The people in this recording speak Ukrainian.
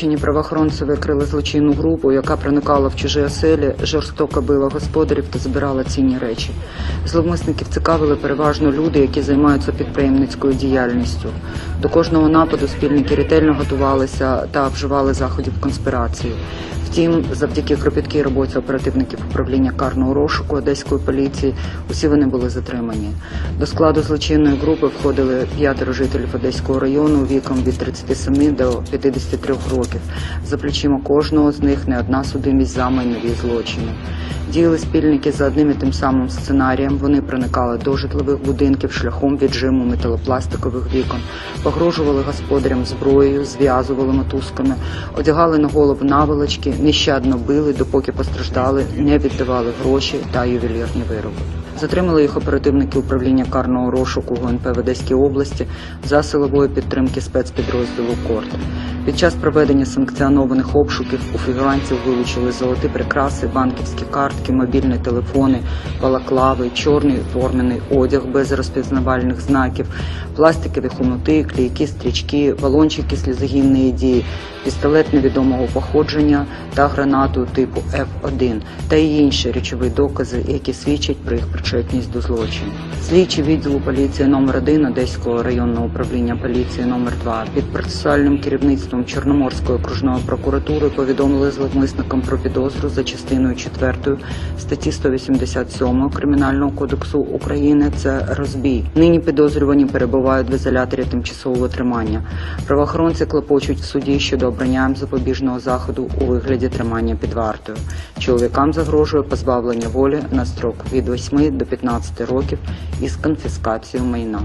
Чині правоохоронці викрили злочинну групу, яка проникала в чужі оселі, жорстоко била господарів та збирала цінні речі. Зловмисників цікавили переважно люди, які займаються підприємницькою діяльністю. До кожного нападу спільники ретельно готувалися та вживали заходів конспірації. Втім, завдяки кропіткій роботі оперативників управління карного розшуку одеської поліції усі вони були затримані. До складу злочинної групи входили п'ятеро жителів Одеського району віком від 37 до 53 років. За плечима кожного з них не одна судимість за майнові злочини. Діяли спільники за одним і тим самим сценарієм. Вони проникали до житлових будинків шляхом віджиму металопластикових вікон, погрожували господарям зброєю, зв'язували мотузками, одягали на голову наволочки, нещадно били, допоки постраждали, не віддавали гроші та ювелірні вироби. Затримали їх оперативники управління карного розшуку ГУНП в Одеській області за силової підтримки спецпідрозділу КОРТ. Під час проведення санкціонованих обшуків у фігурантів вилучили золоті прикраси, банківські картки, мобільні телефони, балаклави, чорний формений одяг без розпізнавальних знаків, пластикові хомути, клейкі стрічки, балончики слізогінної дії, пістолет невідомого походження та гранату типу F1 та й інші речові докази, які свідчать про їх причетність до злочину. Слідчі відділу поліції номер 1 Одеського районного управління поліції номер 2 під процесуальним керівництвом Чорноморської окружної прокуратури повідомили зловмисникам про підозру за частиною 4 статті 187 Кримінального кодексу України. Це розбій. Нині підозрювані перебувають в ізоляторі тимчасового тримання. Правоохоронці клопочуть в суді щодо обрання запобіжного заходу у вигляді тримання під вартою. Чоловікам загрожує позбавлення волі на строк від 8 до 15 років із конфіскацією майна.